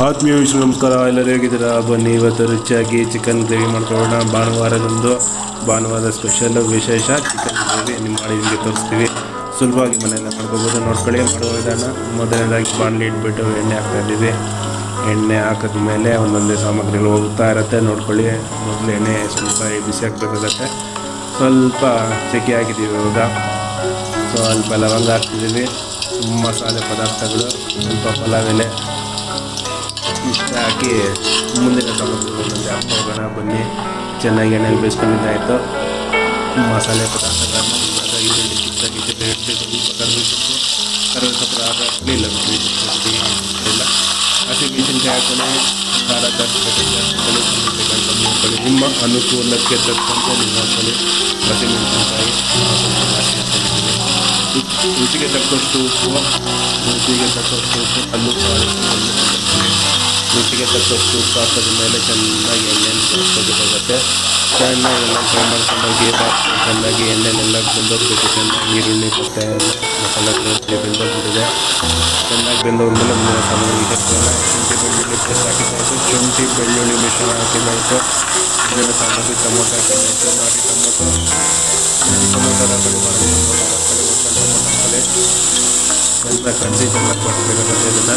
ಆತ್ಮೀಯ ವಿಶ್ವ ನಮಸ್ಕಾರ. ಎಲ್ಲರೂ ಹೇಗಿದ್ದೀರಾ? ಬನ್ನಿ. ಇವತ್ತು ರುಚಿಯಾಗಿ ಚಿಕನ್ ಗ್ರೇವಿ ಮಾಡ್ಕೊಳ್ಳೋಣ. ಭಾನುವಾರದಂದು ಭಾನುವಾರ ಸ್ಪೆಷಲ್ ವಿಶೇಷ ಚಿಕನ್ ಗ್ರೇವಿ ನಿಮ್ಮ ಮಾಡಿ ನಿಮಗೆ ತೋರಿಸ್ತೀವಿ. ಸುಲಭವಾಗಿ ಮನೆಯಲ್ಲ ಮಾಡ್ಕೋಬೋದು ನೋಡ್ಕೊಳ್ಳಿ. ಮಾಡುವ ವಿಧಾನ, ಮೊದಲನೇದಾಗಿ ಬಾಣಲಿ ಇಟ್ಬಿಟ್ಟು ಎಣ್ಣೆ ಹಾಕ್ತಾ ಎಣ್ಣೆ ಹಾಕಿದ ಮೇಲೆ ಒಂದೊಂದೇ ಸಾಮಗ್ರಿಗಳು ಹೋಗ್ತಾ ಇರುತ್ತೆ. ನೋಡ್ಕೊಳ್ಳಿ. ಮೊದಲು ಎಣ್ಣೆ ಸ್ವಲ್ಪ ಬಿಸಿ ಹಾಕ್ಬೇಕಾಗತ್ತೆ ಸ್ವಲ್ಪ ಸೆಕೆ ಹಾಕಿದ್ದೀವಿ ಇವಾಗ. ಸ್ವಲ್ಪ ಲವಂಗ ಹಾಕ್ತಿದ್ದೀವಿ. ಮಸಾಲೆ ಪದಾರ್ಥಗಳು. ಸ್ವಲ್ಪ ಪಲಾವ್ ಎಲೆ. ಇಷ್ಟ ಹಾಕಿ ಮುಂದಿನ ತಗೊಂಡು ಹಾಕ್ತಾ ಹೋಗೋಣ ಬನ್ನಿ ಚೆನ್ನಾಗಿ ಎಣ್ಣೆಲಿ ಬೇಯಿಸ್ಕೊಂಡಿದ್ದಾಯಿತು ಮಸಾಲೆ ಪದಾರ್ಥಗಳನ್ನು ಈರುಳ್ಳಿ ಕಿತ್ತಾಗಿದ್ದು ಬೆಳ್ಳುಳ್ಳಿ ಸ್ವಲ್ಪ ಕರಿಬೇವು ಸೊಪ್ಪು ಕರಿಬೇವು ಸೊಪ್ಪು ಹಾಕಿ ಇಲ್ಲ. ಇಲ್ಲ ಹಸಿ ಮೆಣಸಿನ್ಕಾಯಿ ಹಾಕೊಳ್ಳಿ ಖಾರ ಜಾಸ್ತಿ ಹಾಕೊಳ್ಳಿ ಮೆಣಸಿನ್ಕಾಯಿ ಕಮ್ಮಿ ಹಾಕೊಳ್ಳಿ ನಿಮ್ಮ ಅನುಕೂಲಕ್ಕೆ ತಕ್ಕಂತೆ ನೀವು ಹಾಕೊಳ್ಳಿ ಹಸಿ ಮೆಣಸಿನ್ಕಾಯಿ ರುಚಿಗೆ ತಕ್ಕಷ್ಟು ಉಪ್ಪು ರುಚಿಗೆ ತಕ್ಕಷ್ಟು ಉಪ್ಪು ಕಲ್ಲು ಕಾಳು ರುಚಿಗೆ ತಕ್ಕಷ್ಟು ಉಪ್ಪು ಹಾಕಿದ ಮೇಲೆ ಚೆನ್ನಾಗಿ ಎಣ್ಣೆಯನ್ನು ಹಾಕೋಬೇಕಾಗತ್ತೆ ಚೆನ್ನಾಗಿ ಎಲ್ಲ ಫ್ರೈ ಮಾಡ್ಕೊಂಡೋಗಿ ಚೆನ್ನಾಗಿ ಎಣ್ಣೆನೆಲ್ಲ ಬೆಂದೋಗ್ಬೇಕು ಚೆನ್ನಾಗಿ ಈರುಳ್ಳಿ ಮತ್ತೆ ಮಸಾಲೆ ಬೆಂದೋಗ್ಬಿಟ್ಟಿದೆ ಚೆನ್ನಾಗಿ ಬೆಂದೋದ್ಮೇಲೆ ಮುಂದಿನ ಸಾಮಾನು ಹಾಕೋಣ ಶುಂಠಿ ಬೆಳ್ಳುಳ್ಳಿ ಪೇಸ್ಟ್ ಹಾಕಿದ್ದಾಯಿತು ಶುಂಠಿ ಬೆಳ್ಳುಳ್ಳಿ ಮಿಶ್ರಣ ಹಾಕಿದ್ದಾಯಿತು ಇದರ ಸಾಮಗ್ರಿ ಟೊಮೊಟೊ ಹಾಕಿದ್ದಾಯಿತು ನಾಟಿ ಟೊಮೊಟೊ ಟೊಮೊಟೊ ಹಾಕಿ ಮಾಡಿ ಎಲ್ಲ ಕಂಡೀಷನ್ ಕೊಡಬೇಕಾಗುತ್ತೆ ಇದನ್ನು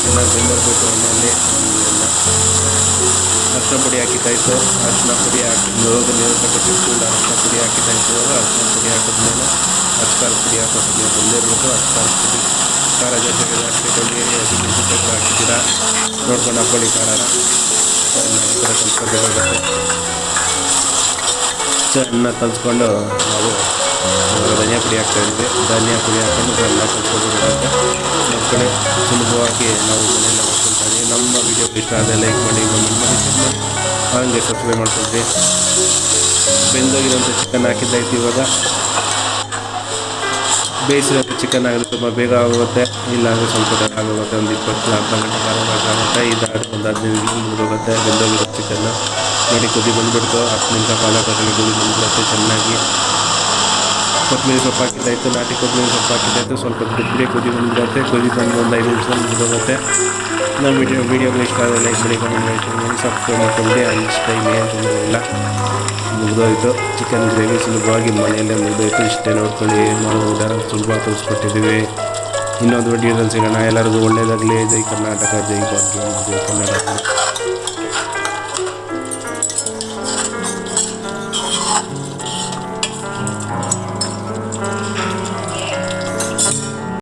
ಚೆನ್ನಾಗಿ ಬೆಂದೋಗ್ಬೇಕು ಎಣ್ಣೆಯಲ್ಲಿ ಎಲ್ಲ ಅರಿಶಿನ ಪುಡಿ ಹಾಕಿದ್ದಾಯಿತು ಅರಿಶಿನ ಪುಡಿ ಹಾಕಿದ್ದು ನೀರು ತಗೊಂಡು ಅರಿಶಿನ ಪುಡಿ ಹಾಕಿದ್ದಾಯಿತು ಅರಿಶಿನ ಪುಡಿ ಹಾಕಿದ್ಮೇಲೆ ಅಚ್ಕಾರದ ಪುಡಿ ಹಾಕೋದು ಬಂದಿರಬೇಕು ಅಚ್ಕಾರದ ಪುಡಿ ಖಾರ ಜೊತೆಗೆ ಹಾಕಿಕೊಂಡು ಹಸಿಮೆಣಸಿನ್ಕಾಯಿ ಹಾಕಿದ್ದೀರಾ ನೋಡ್ಕೊಂಡು ಹಾಕೊಳ್ಳಿ ಖಾರನ ಕಲಿಸ್ಕೋಬೇಕಾಗುತ್ತೆ ಚೆನ್ನಾಗಿ ಕಲಿಸ್ಕೊಂಡು ನಾವು ಧನಿಯಾ ಪುಡಿ ಹಾಕ್ತಾ ಇದ್ವಿ. ಧನಿಯಾ ಪುಡಿ ಹಾಕೊಂಡು ಎಲ್ಲ ಕಲ್ಸ್ಕೊಬೇಕಾಗುತ್ತೆ ಮಕ್ಕಳೇ ಸುಲಭವಾಗಿ ನಾವು ಮನೆಯಲ್ಲ ಮಾಡ್ಕೊಳ್ತಾ ನಮ್ಮ ವಿಡಿಯೋ ಇಷ್ಟ ಆದರೆ ಲೈಕ್ ಮಾಡಿ ಕಮೆಂಟ್ ಮಾಡಿ ಹಾಗೆ ಸಬ್ಸ್ಕ್ರೈಬ್ ಮಾಡ್ಕೊಳ್ತೀವಿ ಬೆಂದೋಗಿರೋಂಥ ಚಿಕನ್ ಹಾಕಿದ್ದಾಯ್ತು ಇವಾಗ. ಬೇಯಿಸಿರೋಂಥ ಚಿಕನ್ ಆಗಲಿ ತುಂಬ ಬೇಗ ಆಗುತ್ತೆ ಇಲ್ಲಾಂದರೆ ಸ್ವಲ್ಪ ಟೈಮ್ ಆಗೋಗುತ್ತೆ. ಒಂದು ಇಪ್ಪತ್ತು ಅರ್ಧ ಗಂಟೆ ಕಾಲ ಆಗುತ್ತೆ. ಇದಾದ ಒಂದು ಹದಿನೈದು ನಿಮಿಷ ಮುಗಿದೋಗುತ್ತೆ ಬೆಂದೋಗಿರೋ ಚಿಕನ್ನು ನೋಡಿ, ಕುದಿ ಬಂದುಬಿಡ್ತು. ಹತ್ತು ನಿಮಿಷ ಕಾಲ ಕಟ್ಟಲಿ ಕುದಿ ಬಂದುಬಿಡುತ್ತೆ ಚೆನ್ನಾಗಿ. ಕೊತ್ತಂಬರಿ ಸೊಪ್ಪು ಹಾಕಿದ್ದಾಯಿತು ನಾಟಿ ಕೊತ್ತಂಬರಿ ಸೊಪ್ಪು ಹಾಕಿದ್ದಾಯಿತು ಸ್ವಲ್ಪ ಬಿಟ್ಟರೆ ಕುದಿ ಬಂದಿರುತ್ತೆ ಕುದಿ ಬಂದು ಒಂದು ಐದು ನಿಮಿಷ ಮುಗಿದೋಗುತ್ತೆ. ನಾನು ವಿಡಿಯೋ, ವೀಡಿಯೋಗಳು ಇಷ್ಟ ಆದರೆ ಲೈಕ್ ಮಾಡಿ ಕಮೆಂಟ್ ಮಾಡಿ ಸಬ್ಸ್ಕ್ರೈಬ್ ಮಾಡ್ಕೊಂಡೆ ಇಷ್ಟ ಇಲ್ಲ ಏನು ಇಲ್ಲ. ಮುಗಿದೋಯ್ತು. ಚಿಕನ್ ಗ್ರೇವಿ ಸುಲಭವಾಗಿ ಮನೆಯಲ್ಲೇ ಮುಗಿದೋಯ್ತು. ಇಷ್ಟೇ ನೋಡ್ಕೊಳ್ಳಿ, ನಾವು ವಿಧಾನ ಸುಲಭ ತೋರಿಸ್ಕೊಟ್ಟಿದ್ದೀವಿ. ಇನ್ನೊಂದು ವಿಡಿಯೋದಲ್ಲಿ ಸಿಗೋಣ. ಎಲ್ಲರಿಗೂ ಒಳ್ಳೆಯದಾಗಲಿ ಜೈ ಕರ್ನಾಟಕ, ಜೈ ಭಾಗ್ಯ ಜೈ ಕನ್ನಡ